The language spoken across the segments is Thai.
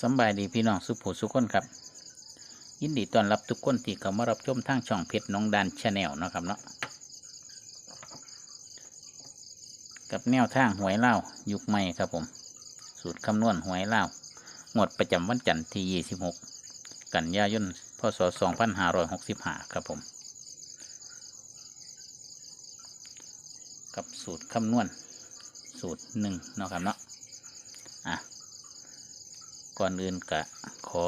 สบายดีพี่น้องสุภูสุคนครับ ยินดีต้อนรับทุกคนที่เข้ามารับชมทางช่องเพชรน้องดันชาแนลนะครับเนาะกับแนวทางหวยเล่ายุคใหม่ครับผม สูตรคำนวณหวยเล่างวดประจำวันจันทร์ที่ 26 กันยายนพศ 2565 ครับผม กับสูตรคำนวณสูตรหนึ่งเนาะครับเนาะ ก่อนอื่นกะขอ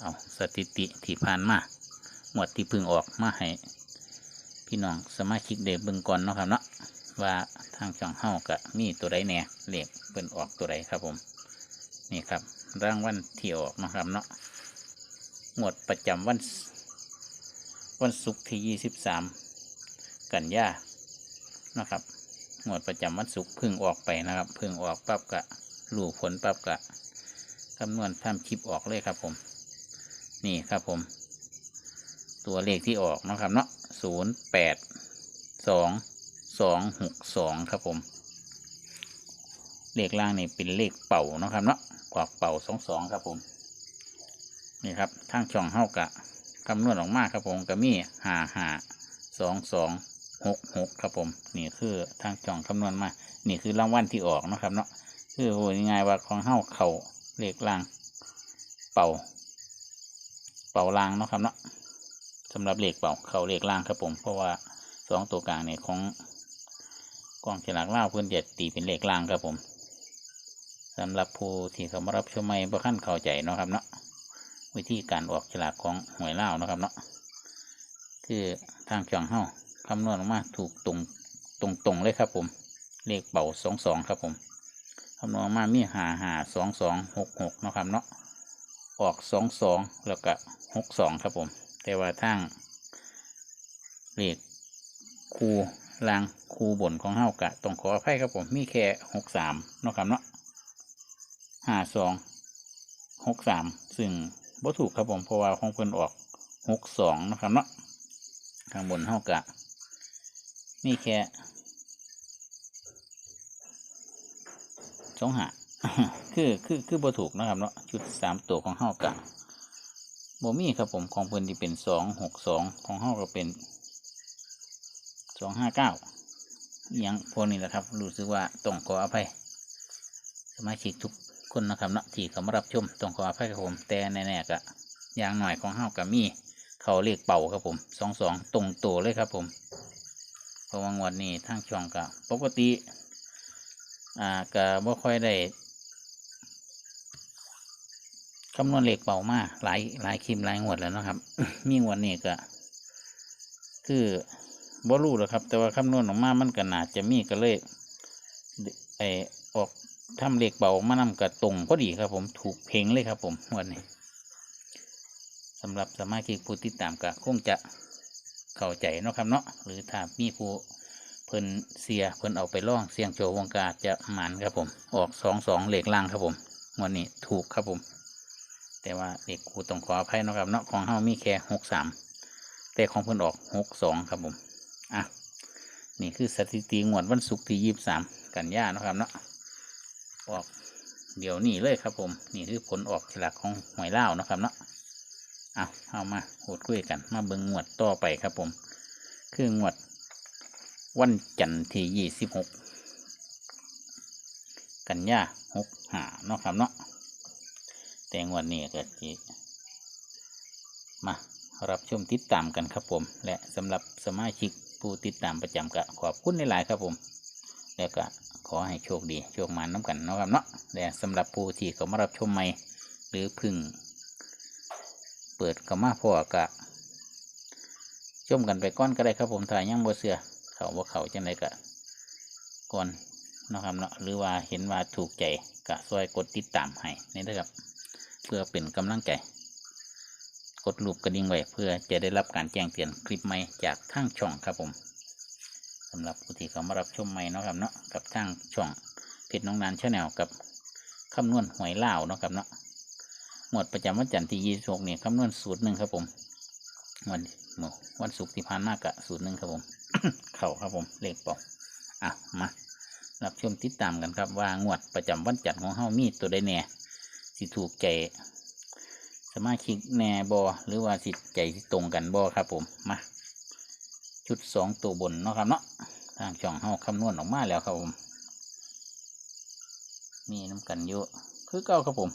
เอาสถิติที่ผ่านมาหมวดที่พึ่งออกมาให้พี่น้องสมาชิกเดบิ่งก่อนเนาะครับเนาะว่าทางช่องเฮากะมีตัวใดแน่เลขเบิ่นออกตัวใดครับผม นี่ครับร่างวัลที่ออกนะครับเนาะหมวดประจำวัน วันศุกร์ที่23กันยานะครับหมวดประจำวันศุกร์พึ่งออกไปนะครับ พึ่งออกปั๊บกะรู้ผลปั๊บกะ คำนวณทำคลิปออกเลยครับผม นี่ครับผม ตัวเลขที่ออกนะครับเนาะศูนย์แปดสองสองหกสองครับผม เลขล่างนี่เป็นเลขเป่านะครับเนาะกวักเป่าสองสองครับผม นี่ครับทางช่องเฮากะคำนวณออกมาครับผมก็มีห้าห้าสองสองหกหกครับผม นี่คือทางช่องคำนวณมา นี่คือรางวัลที่ออกนะครับเนาะคือโหยง่ายว่าของเฮาเข่า เลขล่าง เป่า เป่าล่างเนาะครับเนาะสำหรับเลขเป่าเข่าเลขล่างครับผม เพราะว่าสองตัวกลางเนี่ยของกองฉลากเล่าเพื่อนเด็ดตีเป็นเลขล่างครับผมสำหรับผู้ที่เขามารับชมไม่บ่ขั้นเข้าใจเนาะครับเนาะวิธีการออกฉลากของหวยเล่านะครับเนาะคือทางช่องเฮาคำนวณออกมาถูกตรงตรงตรงๆเลยครับผม เลขเป่าสองสองครับผม คำนวณมามีหาหาสองสองหกหกนะครับเนาะออกสองสองแล้วก็หกสองครับผม แต่ว่าทางเลขคูลางคูบนของเฮากะต้องขออภัยครับผมมีแค่หกสามนะครับเนาะห้าสองหกสามซึ่งบ่ถูกครับผมเพราะว่าของเพิ่นออกหกสองนะครับเนาะข้างบนเฮากะมีแค่ สองหาคือคือคือบ่ถูกนะครับเนาะชุดสามตัวของเฮากะบ่มีครับผมของเพิ่นที่เป็นสองหกสองของเฮาก็เป็นสองห้าเก้ายังพวกนี้แหละครับ รู้สึกว่าต้องขออภัยสมาชิกทุกคนนะครับเนาะที่เขามารับชมต้องขออภัยครับผม แต่แน่ๆก็อย่างหน่อยของเฮาก็มีเขาเรียกเป่าครับผมสองสองตรงตัวเลยครับผมเพราะว่างวดนี้ทางช่องก็ปกติ อ่าก็บ่ค่อยได้คำนวณเลขเป่ามาหลายหลายคลิมหลายงวดแล้วนะครับ มีงวดนี้ก็ คือบ่รู้หรอกครับ แต่ว่าคำนวณออกมามันก็น่าจะมีก็เลยไอออกทำเลขเป่ามานำกับตรงพอดีครับ ผมถูกเพลงเลยครับ ผมงวันนี้สำหรับสมาชิกผู้ติดตามก็คงจะเข้าใจเนาะครับเนาะหรือถ้ามีผู้ พิ่นเสียเพิ่นเอาไปล่องเสียงโจวงกาจะหมันครับผม ออกสองสองเหล็กล่างครับผมงวันนี้ถูกครับผม แต่ว่าเด็กครูต้องขออภัยนะครับเนาะของเฮามีแค่หกสามแต่ของเพิ่นออกหกสองครับผมอะนี่คือสถิติงวดวันศุกร์ที่ยี่สิบสามกันยานะครับเนาะออกเดี๋ยวนี้เลยครับผม นี่คือผลออกฉลากของหวยเล่านะครับเนาะเอาเอามาพูดคุยกันมาเบิ่งงวดต่อไปครับผม คืองวด วันจันทร์ที่ยี่สิบหกกันยาหกหาเนาะครับเนาะแต่งวันนี้ก็จีมารับชมติดตามกันครับผม และสำหรับสมาชิกผู้ติดตามประจำก็ขอบคุณหลายๆครับผม แล้วก็ขอให้โชคดีโชคมาน้ำกันเนาะครับเนาะและสำหรับผู้ที่เขามารับชมใหม่หรือพึ่ง เปิดก็มาพอกะชมกันไปก้อนก็ได้ครับผมถ่ายยังบ่เสือ เขาบ่เขาจังไรกะก่อนนะครับเนาะหรือว่าเห็นว่าถูกใจกะซอยกดติดตามให้นี่นะครับ เพื่อเป็นกำลังใจ กดรูปกระดิ่งไว้เพื่อจะได้รับการแจ้งเตือนคลิปใหม่จากทางช่องครับผมสำหรับผู้ที่เขามารับชมใหม่นะครับเนาะกับทางช่องเพจน้องนานชาแนลกับคำนวณหวยเล่าเนาะครับเนาะหมวดประจำวันจันทร์ที่ยี่สิบหกนี่ยคำนวณสูตรหนึ่งครับผมวันวันศุกร์ที่ผ่านมากะสูตรหนึ่งครับผม เข่าครับผมเลขปอกอะมารับชมติดตามกันครับว่างวดประจำวันจันทร์ของเฮามีตัวใดแน่สิถูกใจสมาชิกแน่บอหรือว่าสิใจตรงกันบอครับผมมาชุดสองตัวบนเนาะครับเนาะทางช่องเฮาคำนวณออกมาแล้วครับผมมีน้ำกันเยอะคือเก้าครับผม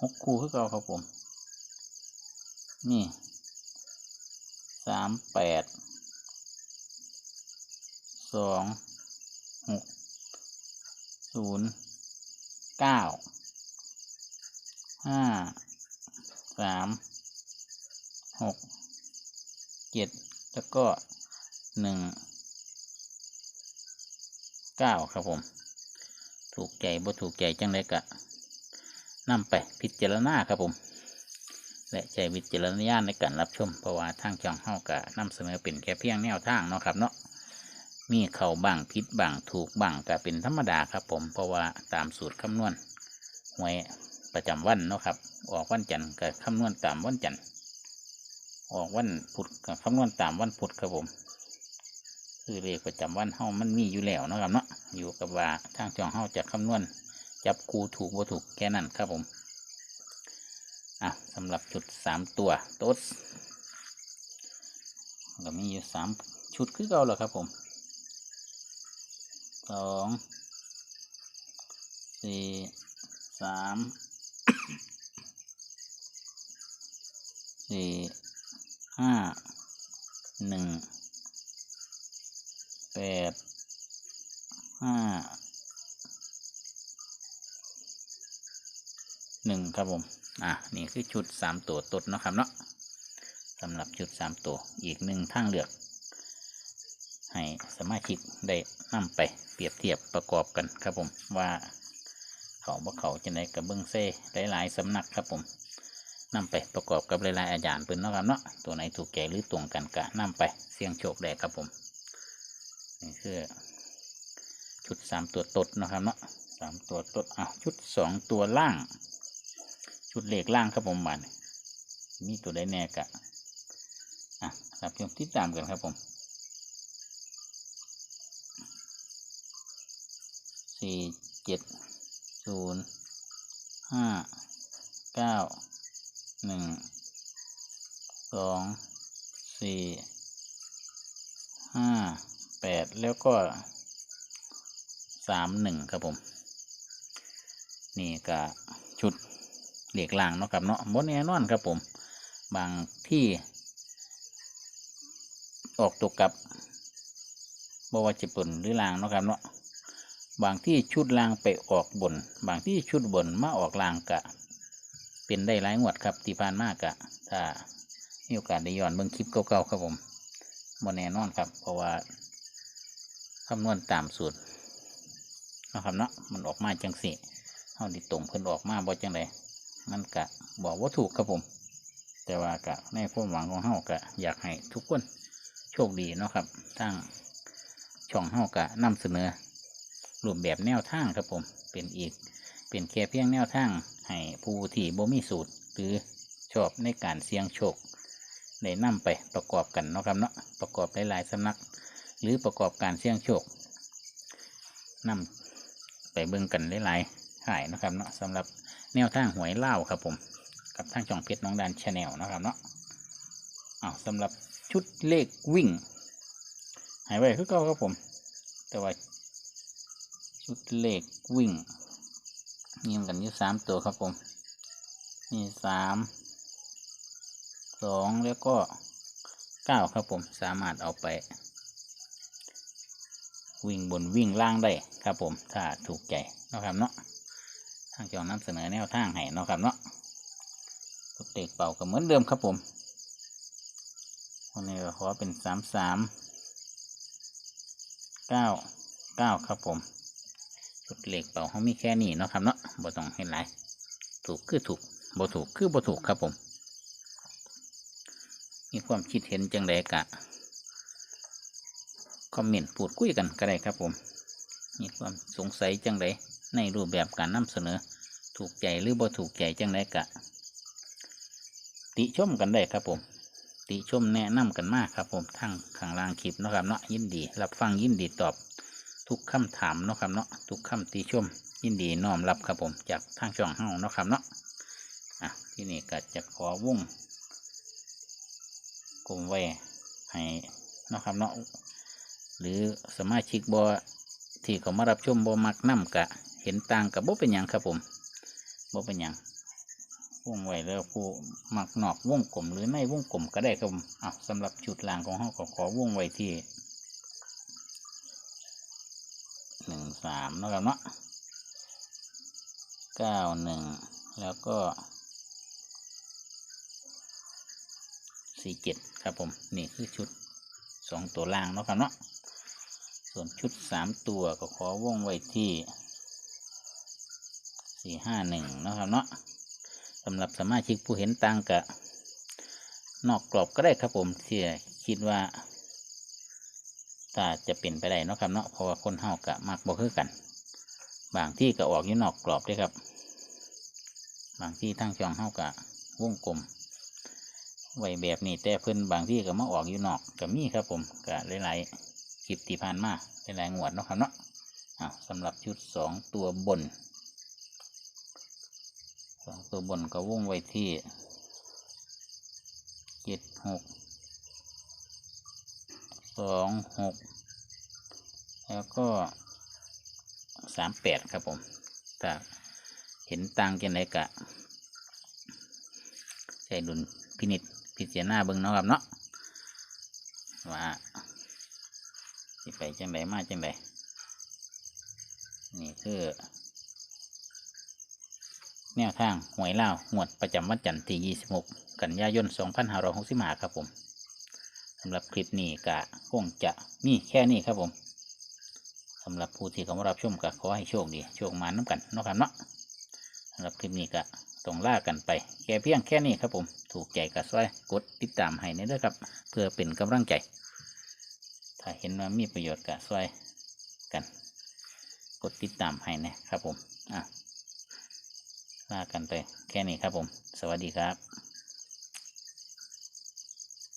หกคู่คือเก้าครับผม นี่สามแปด สองหกศูนย์เก้าห้าสามหกเจ็ดแล้วก็หนึ่งเก้าครับผม ถูกใจบ่ถูกใจจังไรกะนำไปพิจารณาครับผม และใจวิจารณญาณในการรับชมเพราะว่าทางช่องเฮากะนำเสนอเป็นแค่เพียงแนวทางเนาะครับเนาะ มีเข่าบังพิษบังถูกบังก็เป็นธรรมดาครับผมเพราะว่าตามสูตรคำนวณหวยประจำวันเนาะครับ ออกวันจันทร์ก็คำนวณตามวันจันทร์ออกวันพุธก็คำนวณตามวันพุธครับผม คือเลขประจำวันเฮามันมีอยู่แล้วเนาะครับเนาะอยู่กับว่าทางช่องเฮาจะคำนวณจับคูถูกบ่ถูกแค่นั้นครับผมอะสำหรับจุดสามตัวโต๊ดก็มีอยู่สามชุดคือเก่าแล้วครับผม สองสี่สามสี่ห้าหนึ่งแปดห้าหนึ่งครับผม อะ นี่คือชุดสามตัวตดเนาะครับเนาะสำหรับชุดสามตัว อีกหนึ่งทางเลือก สมาชิกได้นำไปเปรียบเทียบประกอบกันครับผมว่าเขาบ่เขาจะไหนกับเบิ้งเซ่หลายๆสำนักครับผมนำไปประกอบกับหลายๆอาจารย์เป็นนะครับเนาะตัวไหนถูกใจหรือตรงกันก็นำไปเสี่ยงโชคได้ครับผมนี่คือชุดสามตัวตดนะครับเนาะสามตัวตดอะชุดสองตัวล่าง ชุดเลขล่างครับผมบานมีตัวใดแน่กะอะรับชมติดตามกันครับผม สี่เจ็ดศูนย์ห้าเก้าหนึ่งสองสี่ห้าแปดแล้วก็สามหนึ่งครับผม นี่ก็ชุดเหล็กล่างเนาะครับเนาะบนแน่นอนครับผม บางที่ ออกตกกับบว่าจะบนหรือล่างเนาะครับเนาะ บางที่ชุดล่างไปออกบน บางที่ชุดบนมาออกล่างกะ เป็นได้หลายงวดครับที่ผ่านมากะถ้ามีโอกาสได้ย้อนเบิ่งคลิปเก่าๆครับผมบนแน่นอนครับ เพราะว่าคำนวณตามสูตรนะครับเนาะมันออกมาจังสิเฮาดิตรงเพิ่นออกมาบ่จังไดมันกะบอกว่าถูกครับผม แต่ว่ากะในความหวังของเฮากะ อยากให้ทุกคนโชคดีเนาะครับทางช่องเฮากะนำเสนอ รูปแบบแนวทางครับผม เป็นอีก เป็นแค่เพียงแนวทางให้ผู้ที่บ่มีสูตร หรือชอบในการเสี่ยงโชคได้นำไปประกอบกันเนาะครับเนาะประกอบหลายๆสำนัก หรือประกอบการเสี่ยงโชคนำไปเบิ่งกันหลายๆหายนะครับเนาะสำหรับแนวทางหวยเล่าครับผม กับทางช่องเพชรน้องดานชาแนลนะครับเนาะอ้าวสำหรับชุดเลขวิ่ง หายไปคือเก่าครับผม แต่ว่า ชุดเลขวิ่งมีเหมือนกันอยู่สามตัวครับผมมีสามสองแล้วก็เก้าครับผมสามารถเอาไป วิ่งบนวิ่งล่างได้ครับผมถ้าถูกใจนะครับเนาะทางจองนำเสนอแนวทางให้นะครับเนาะลูกเด็กเป่าก็เหมือนเดิมครับผมวันนี้ก็ขอเป็นสามสามเก้าเก้าครับผม ชุดเหล็กเป่าเขามีแค่นี้เนาะครับเนาะบ่ต้องเห็นไรถูกคือถูกบ่ถูกคือบ่ถูกครับผม มีความคิดเห็นจังไดกะคอมเมนต์พูดคุยกันก็ได้ครับผม มีความสงสัยจังไดในรูปแบบการนำเสนอ ถูกใจหรือบ่ถูกใจจังไดกะ ติชมกันได้ครับผม ติชมแนะนำกันมากครับผมทั้งข้างล่างคลิปเนาะครับเนาะยินดี รับฟังยินดีตอบ ทุกคำถามเนาะครับเนาะทุกคำติชม ยินดีน้อมรับครับผมจากทางช่องเฮาเนาะครับเนาะอะที่นี่ก็จะขอวงกลมไว้ให้เนาะครับเนาะหรือสมาชิกบอที่เขามารับชมบอมักน้ำกะ เห็นต่างกับบ่เป็นหยังครับผมบ่เป็นหยังวงไว้แล้วผู้มักนอกวงกลมหรือในวงกลมก็ได้ครับผมอะสำหรับจุดล่างของเฮาก็ขอวงไว้ที่หนึ่ง สามนะครับเนาะเก้าหนึ่งแล้วก็สี่เจ็ดครับผม นี่คือชุดสองตัวล่างนะครับเนาะส่วนชุดสามตัวก็ขอวงไว้ที่สี่ห้าหนึ่งนะครับเนาะสำหรับสมาชิกผู้เห็นต่างกะนอกกรอบก็ได้ครับผมที่คิดว่า ถ้าจะเป็นไปได้เนาะครับเนาะเพราะว่าคนเฮากะมักบ่คือกัน บางที่ก็ออกอยู่นอกกรอบด้วยครับ บางที่ทั้งช่องเฮากะวงกลมไว้แบบนี้แต่เพิ่นบางที่ก็มาออกอยู่นอกก็มีครับผมก็หลายๆคลิปที่ผ่านมาหลายๆงวดเนาะครับเนาะอะสำหรับชุดสองตัวบนสองตัวบนก็วงไว้ที่เจ็ดหก สองหกแล้วก็สามแปดครับผมถ้าเห็นต่างกันไหนกะใช้ดุลพินิษพิจารณาเบิ่งเนาะครับเนาะว่าสิไปจังไดมาจังไดนี่คือ แนวทางหวยเล่าวหวดประจำวันจันทร์ที่ 26 กันยายน 2565 ครับผมำหรับคลิปนี้กะคงจะมีแค่นี้ครับผมสำหรับผู้ที่เขามารับชมก็ขอให้โชคดีโชคมาน้ำกันเนาะครับเนาะสำหรับคลิปนี้ก็ต้องล่ากันไปแค่เพียงแค่นี้ครับผมถูกใจก็ช่วยกดติดตามให้นี่ด้วยครับ เพื่อเป็นกำลังใจ ถ้าเห็นว่ามีประโยชน์ก็ช่วยกัน กดติดตามให้นะครับผมอะลากันไปแค่นี้ครับผม สวัสดีครับ